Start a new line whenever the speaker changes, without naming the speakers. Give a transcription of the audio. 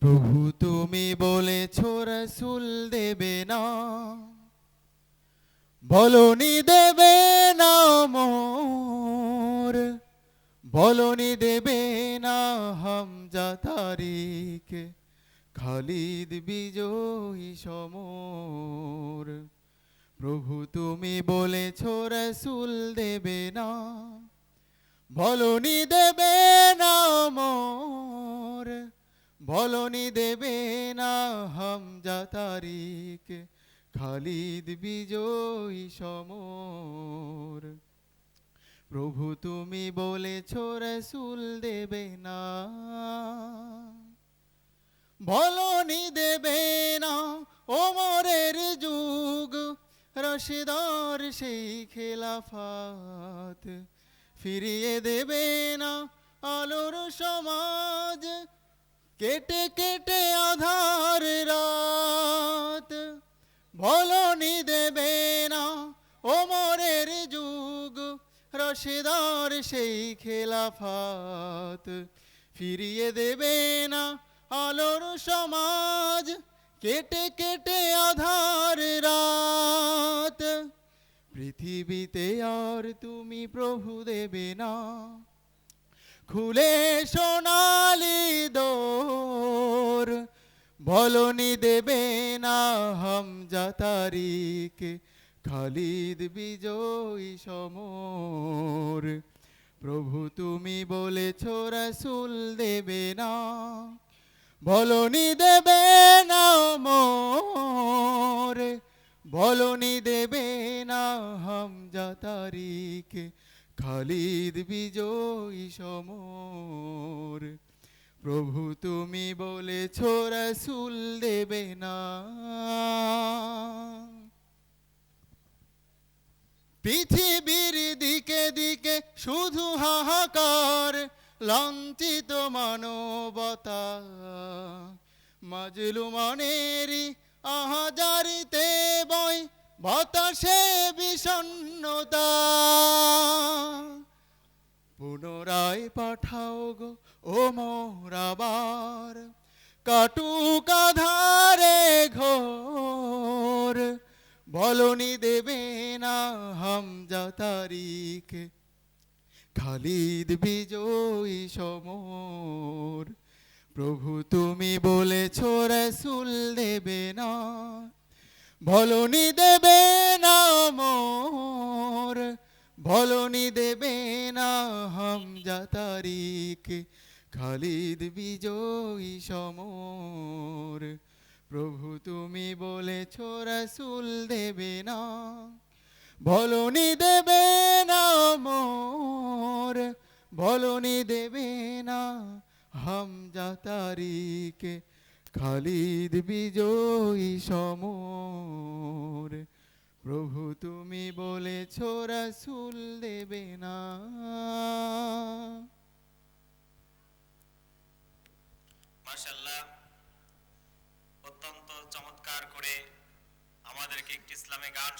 প্রভু তুমি বলেছ রসুল দেবে না। বলনি দেবে না মোর। বলনি দেবে না হামজা তারিখ খালিদ বিজয়ী সমর। প্রভু তুমি বলেছ রসুল দেবে না। বলনি দেবে না মোর। বলনি দেবে না হামজা তারিখ, খালিদ বিজয়ী সমর। প্রভু তুমি বলেছ, রসুল দেবে না। বলনি দেবে না ওমরের যুগ, রশিদার সেই খেলাফাত। ফিরিয়ে দেবে না আলোর সমাজ কেটে কেটে আধার রাত। বলনি দেবে না ওমরের যুগ, রশিদার সেই খেলাফাত। ফিরিয়ে দেবে না আলোর সমাজ, কেটে কেটে আধার রাত। পৃথিবীতে আর তুমি প্রভু দেবে না। খুলে সোনালি দোর, বলনি দেবে না হামজা তারিখ খালিদ বিজয়ী সমর। প্রভু তুমি বলেছ, রসুল দেবে না, বলনি দেবে না মোর, বলনি দেবে না হামজা তারিখ খালিদ বিজয়ী সমর। প্রভু তুমি বলেছ, রসুল দেবে না। পৃথিবীর দিকে দিকে শুধু হাহাকার, লাঞ্ছিত মানবতা। মাজলুমানেরই আহাজারিতে বয় বাতাসে বিষণ্ণতা। পুনরায় পাঠাও গো, ও মোরাবার কাটুক আধারে ঘোর, বলনি দেবে না হামজা তারিখ। খালিদ বিজয়ী সমর, প্রভু তুমি বলেছ রসুল দেবে না। বলনি দেবে না মোর বলনি দেবে না হামজা তারিখ খালিদ বিজয়ী সমর। প্রভু তুমি বলেছ, রসুল দেবে না। বলনি দেবে না মোর বলনি দেবে না হামজা তারিখ খালিদ বিজয়ী সমর। প্রভু, তুমি বলেছ রাসুল দেবে না।
মাশাল্লাহ অত্যন্ত চমৎকার করে আমাদেরকে একটি ইসলামে গান